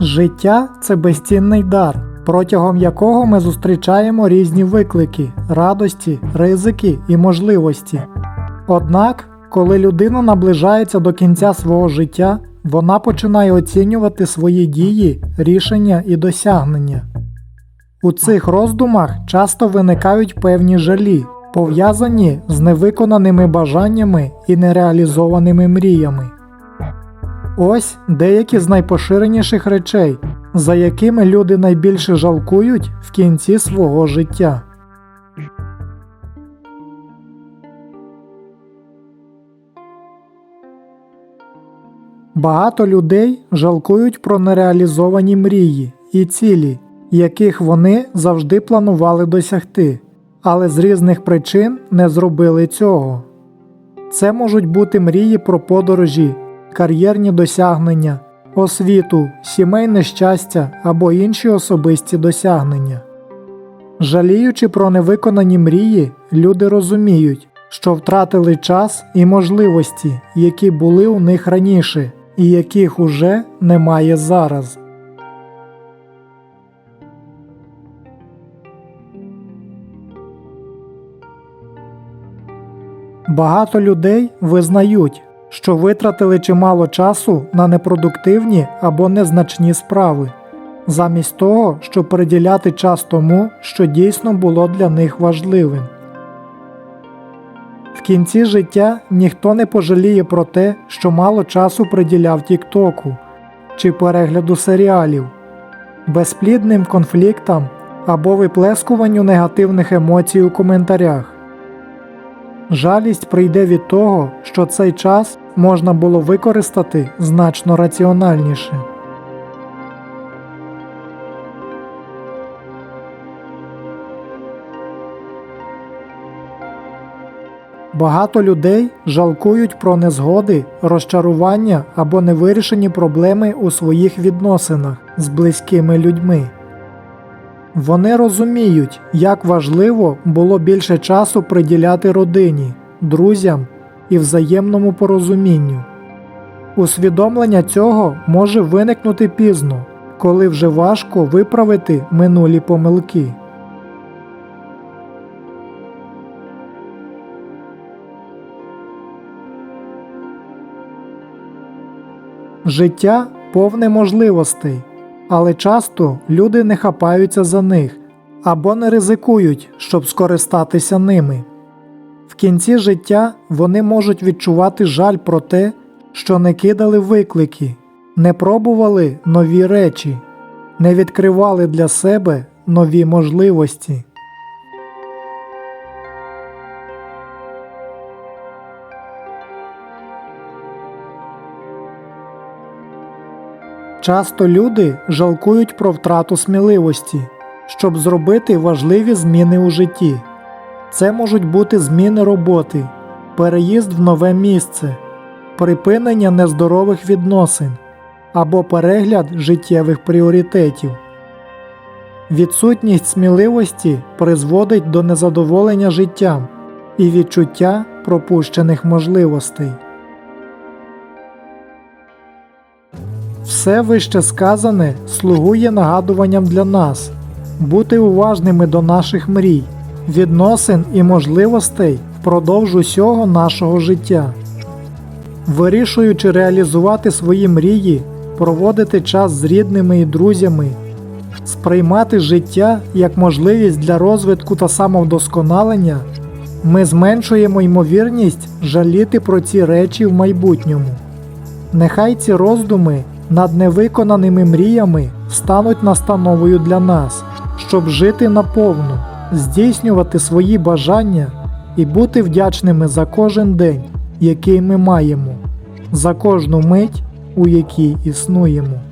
Життя це безцінний дар, протягом якого ми зустрічаємо різні виклики, радості, ризики і можливості. Однак, коли людина наближається до кінця свого життя, вона починає оцінювати свої дії, рішення і досягнення. У цих роздумах часто виникають певні жалі, пов'язані з невиконаними бажаннями і нереалізованими мріями. Ось деякі з найпоширеніших речей, за якими люди найбільше жалкують в кінці свого життя. Багато людей жалкують про нереалізовані мрії і цілі, яких вони завжди планували досягти, але з різних причин не зробили цього. Це можуть бути мрії про подорожі, кар'єрні досягнення, освіту, сімейне щастя або інші особисті досягнення. Жаліючи про невиконані мрії, люди розуміють, що втратили час і можливості, які були у них раніше, і яких уже немає зараз. Багато людей визнають, що витратили чимало часу на непродуктивні або незначні справи, замість того, щоб приділяти час тому, що дійсно було для них важливим. В кінці життя ніхто не пожаліє про те, що мало часу приділяв Тіктоку чи перегляду серіалів, безплідним конфліктам або виплескуванню негативних емоцій у коментарях. Жалість прийде від того, що цей час можна було використати значно раціональніше. Багато людей жалкують про незгоди, розчарування або невирішені проблеми у своїх відносинах з близькими людьми. Вони розуміють, як важливо було більше часу приділяти родині, друзям і взаємному порозумінню. Усвідомлення цього може виникнути пізно, коли вже важко виправити минулі помилки. Життя повне можливостей, але часто люди не хапаються за них або не ризикують, щоб скористатися ними. В кінці життя вони можуть відчувати жаль про те, що не кидали виклики, не пробували нові речі, не відкривали для себе нові можливості. Часто люди жалкують про втрату сміливості, щоб зробити важливі зміни у житті. Це можуть бути зміни роботи, переїзд в нове місце, припинення нездорових відносин або перегляд життєвих пріоритетів. Відсутність сміливості призводить до незадоволення життям і відчуття пропущених можливостей. Все вище сказане слугує нагадуванням для нас бути уважними до наших мрій, відносин і можливостей впродовж усього нашого життя. Вирішуючи реалізувати свої мрії, проводити час з рідними і друзями, сприймати життя як можливість для розвитку та самовдосконалення, ми зменшуємо ймовірність жаліти про ці речі в майбутньому. Нехай ці роздуми над невиконаними мріями стануть настановою для нас, щоб жити наповну, здійснювати свої бажання і бути вдячними за кожен день, який ми маємо, за кожну мить, у якій існуємо.